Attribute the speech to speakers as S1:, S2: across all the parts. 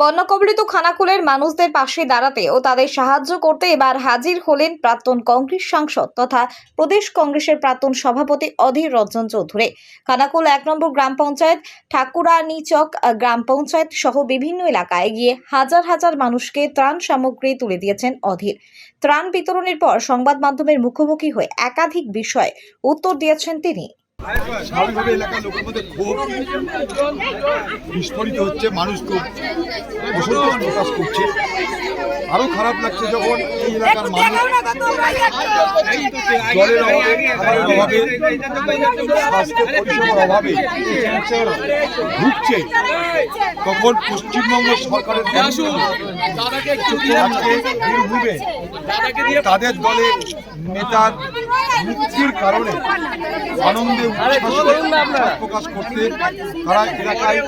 S1: বন্যকবলিত খানাকুলের মানুষদের পাশে দাঁড়াতে ও তাদের সাহায্য করতে এবার হাজির হলেন প্রাক্তন কংগ্রেস সাংসদ তথা প্রদেশ কংগ্রেসের প্রাক্তন সভাপতি অধীর রঞ্জন চৌধুরী। খানাকুল এক নম্বর গ্রাম পঞ্চায়েত, ঠাকুরানীচক গ্রাম পঞ্চায়েত সহ বিভিন্ন এলাকায় গিয়ে হাজার হাজার মানুষকে ত্রাণ সামগ্রী তুলে দিয়েছেন অধীর। ত্রাণ বিতরণের পর সংবাদ মাধ্যমের মুখোমুখি হয়ে একাধিক বিষয়ে উত্তর দিয়েছেন তিনি।
S2: স্বাভাবিকভাবে এলাকার লোকের মধ্যে ক্ষোভ বিস্ফোরিত হচ্ছে মানুষ খুব অসন্তোষ প্রকাশ করছে। আরও খারাপ লাগছে যখন এই এলাকার মানুষ জলের অভাবে খাবারের অভাবে স্বাস্থ্য পরিষেবার অভাবে ভুগছে। তখন পশ্চিমবঙ্গ সরকারের আজকে বীরভূমে তাদের দলের নেতার মৃত্যুর কারণে আনন্দে প্রকাশ করতে তারা এলাকায়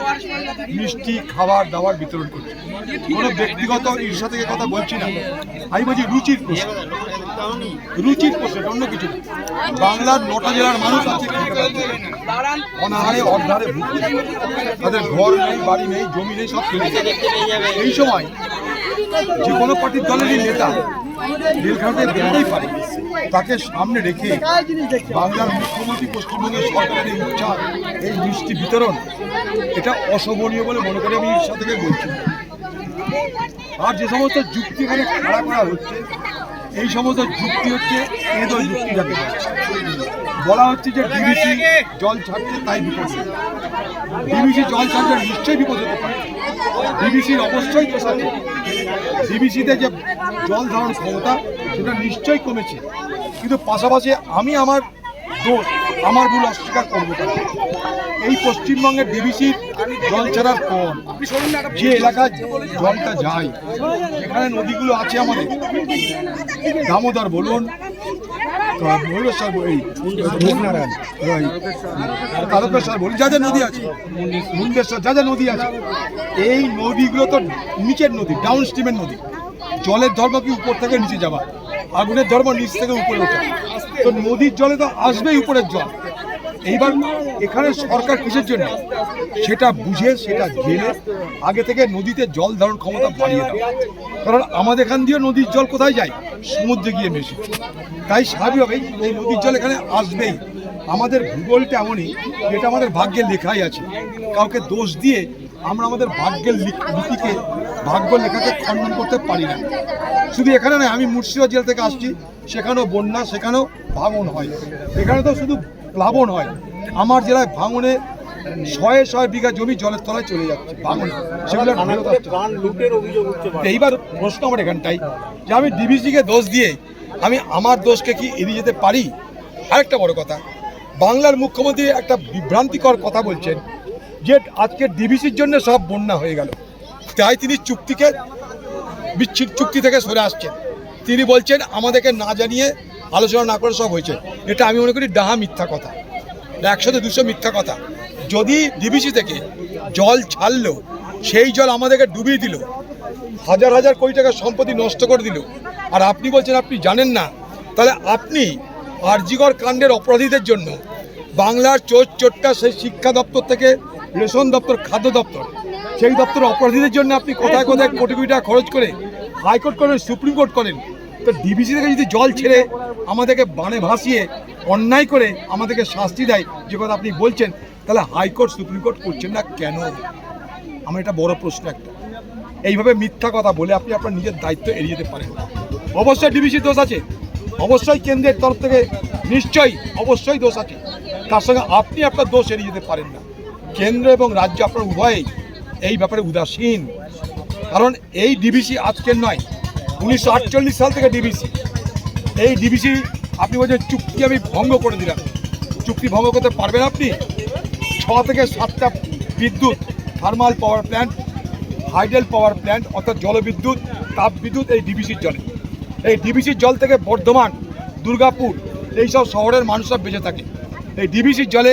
S2: মিষ্টি খাবার দাবার বিতরণ করছে। কোনো ব্যক্তিগত ঈর্ষা থেকে কথা বলছি না। আমি বলছি রুচির প্রশ্ন। রুচির প্রশ্ন অন্য কিছু। বাংলার নটা জেলার মানুষ আছে। অনাহারে অর্ধারে ভুগছে। তাদের ঘর নেই, বাড়ি নেই, জমি নেই, সব এই সময় যে কোনো পার্টির দলেরই নেতা জেলখানাতে বেড়াই পারে তাকে সামনে রেখে বাংলার মুখ্যমন্ত্রী পশ্চিমবঙ্গের সরকারের ইচ্ছা এই মিষ্টি বিতরণ, এটা অশোভনীয় বলে মনে করে আমি ঈর্ষা থেকে বলছি। আর যে সমস্ত যুক্তি এখানে খাড়া করা হচ্ছে, এই সমস্ত যুক্তি হচ্ছে এদের যুক্তি যাকে বলে। হচ্ছে যে ডিবিসি জল ছাড়ছে তাই বিপদ। ডিবিসি জল ছাড়ছে নিশ্চয়ই বিপদ হতে পারে। ডিবিসির অবশ্যই দোষ আছে। ডিবিসিতে যে জল ধারণ ক্ষমতা সেটা নিশ্চয়ই কমেছে। কিন্তু পাশাপাশি আমি আমার দোষ আমার ভুল অস্বীকার করব না এই পশ্চিমবঙ্গের ডিবিসির জল ছাড়ার পর যে এলাকায় জলটা যায় সেখানে নদীগুলো আছে আমাদের দামোদর বলুন ময়ূরেশ্বর এই বলুন যা যা নদী আছে মুন্ডেশ্বর, যা যা নদী আছে, এই নদীগুলো তো নিচের নদী ডাউন স্ট্রিমের নদী। জলের ধর্ম কি উপর থেকে নিচে যাওয়া? আগুনের ধর্ম নিচ থেকে উপরে ওঠা। তো নদীর জলে তো আসবেই উপরের জল। এইবার এখানে সরকার কিসের জন্য? সেটা বুঝে, সেটা জেনে, আগে থেকে নদীতে জল ধারণ ক্ষমতা বাড়িয়ে দেওয়া কারণ আমাদের এখান দিয়ে নদীর জল কোথায় যায়? সমুদ্রে গিয়ে মেশে তাই স্বাভাবিকভাবেই এই নদীর জল এখানে আসবেই। আমাদের ভূগোলটা এমনই যেটা আমাদের ভাগ্যে লেখাই আছে। কাউকে দোষ দিয়ে আমরা আমাদের ভাগ্যের লিপিকে, ভাগ্য লেখাকে খণ্ডন করতে পারি না। শুধু এখানে নয়, আমি মুর্শিদাবাদ জেলা থেকে আসছি, সেখানেও বন্যা, সেখানেও ভাঙন হয়। এখানে তো শুধু প্লাবন হয়। আমার জেলায় ভাঙনে শয়ে শয়ে বিঘা জমি জলের তলায় চলে যাচ্ছে ভাঙনে সেগুলো। এইবার প্রশ্ন আমার এখানটাই যে আমি ডিবিসিকে দোষ দিয়ে আমি আমার দোষকে কি এড়িয়ে যেতে পারি? আরেকটা বড় কথা বাংলার মুখ্যমন্ত্রী একটা বিভ্রান্তিকর কথা বলছেন যে আজকে ডিবিসির জন্য সব বন্যা হয়ে গেল। তাই তিনি চুক্তিকে বিচ্ছিন্ন চুক্তি থেকে সরে আসছেন। তিনি বলছেন আমাদেরকে না জানিয়ে আলোচনা না করে সব হয়েছে। এটা আমি মনে করি ডাহা মিথ্যা কথা। একশোতে দুশো মিথ্যা কথা। যদি ডিবিসি থেকে জল ছাড়লো, সেই জল আমাদেরকে ডুবিয়ে দিল, হাজার হাজার কোটি টাকার সম্পত্তি নষ্ট করে দিল, আর আপনি বলছেন আপনি জানেন না, তাহলে আপনি আরজিগর কাণ্ডের অপরাধীদের জন্য বাংলার চোর চোরটা সেই শিক্ষা দপ্তর থেকে রেশন দপ্তর, খাদ্য দপ্তর, সেই দপ্তর অপরাধীদের জন্য আপনি কোথায় কোথায় কোটি কোটি টাকা খরচ করে হাইকোর্ট করেন, সুপ্রিম কোর্ট করেন, তো ডিবিসি থেকে যদি জল ছেড়ে আমাদেরকে বানে ভাসিয়ে অন্যায় করে আমাদেরকে শাস্তি দেয়, যে কথা আপনি বলছেন তাহলে হাইকোর্ট সুপ্রিম কোর্ট করছেন না কেন? আমার এটা বড় প্রশ্ন একটা। এইভাবে মিথ্যা কথা বলে আপনি আপনার নিজের দায়িত্ব এড়িয়ে যেতে পারেন। অবশ্যই ডিবিসির দোষ আছে। অবশ্যই কেন্দ্রের তরফ থেকে নিশ্চয়ই, অবশ্যই দোষ আছে। তার সঙ্গে আপনি আপনার দোষ এড়িয়ে যেতে পারেন না। কেন্দ্র এবং রাজ্য আপনার উভয়েই এই ব্যাপারে উদাসীন। কারণ এই ডিবিসি আজকের নয়, উনিশশো সাল থেকে ডিবিসি। এই ডিবিসি, আপনি বলছেন চুক্তি আমি ভঙ্গ করে দিলাম। চুক্তি ভঙ্গ করতে পারবেন আপনি? ছ থেকে সাতটা বিদ্যুৎ thermal power plant hydel power plant অর্থাৎ জলবিদ্যুৎ তাপ বিদ্যুৎ এই ডিবিসির জলে। এই ডিবিসির জল থেকে বর্ধমান, দুর্গাপুর এইসব শহরের মানুষরা বেঁচে থাকে। এই ডিবিসির জলে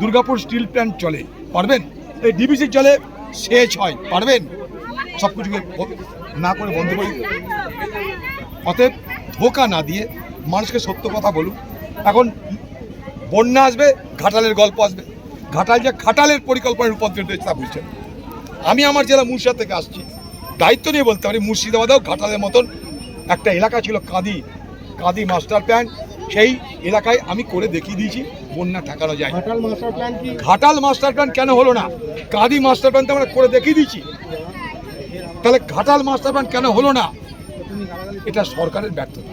S2: দুর্গাপুর স্টিল প্ল্যান্ট চলে, পারবেন? এই ডিবিসির জলে সেচ হয়, পারবেন? সব কিছুকে না করে বন্ধ করি অতএব ধোকা না দিয়ে মানুষকে সত্য কথা বলুন। এখন বন্যা আসবে, ঘাটালের গল্প আসবে। ঘাটাল যে খাটালের পরিকল্পনা রূপান্তরিত হয়েছে তা বুঝছেন। আমি আমার জেলা মুর্শিদাবাদ থেকে আসছি। দায়িত্ব নিয়ে বলতে পারি মুর্শিদাবাদেও ঘাটালের মতন একটা এলাকা ছিল কাঁদি কাঁদি মাস্টার প্ল্যান। সেই এলাকায় আমি করে দেখিয়ে দিয়েছি বন্যা ঠেকানো যায়।
S3: Ghatal master plan
S2: Ghatal master plan কেন হলো না? কাঁদি মাস্টার প্ল্যান তো আমরা করে দেখিয়ে দিয়েছি। তাহলে ঘাটাল মাস্টার প্ল্যান কেন হলো না? এটা সরকারের ব্যর্থতা।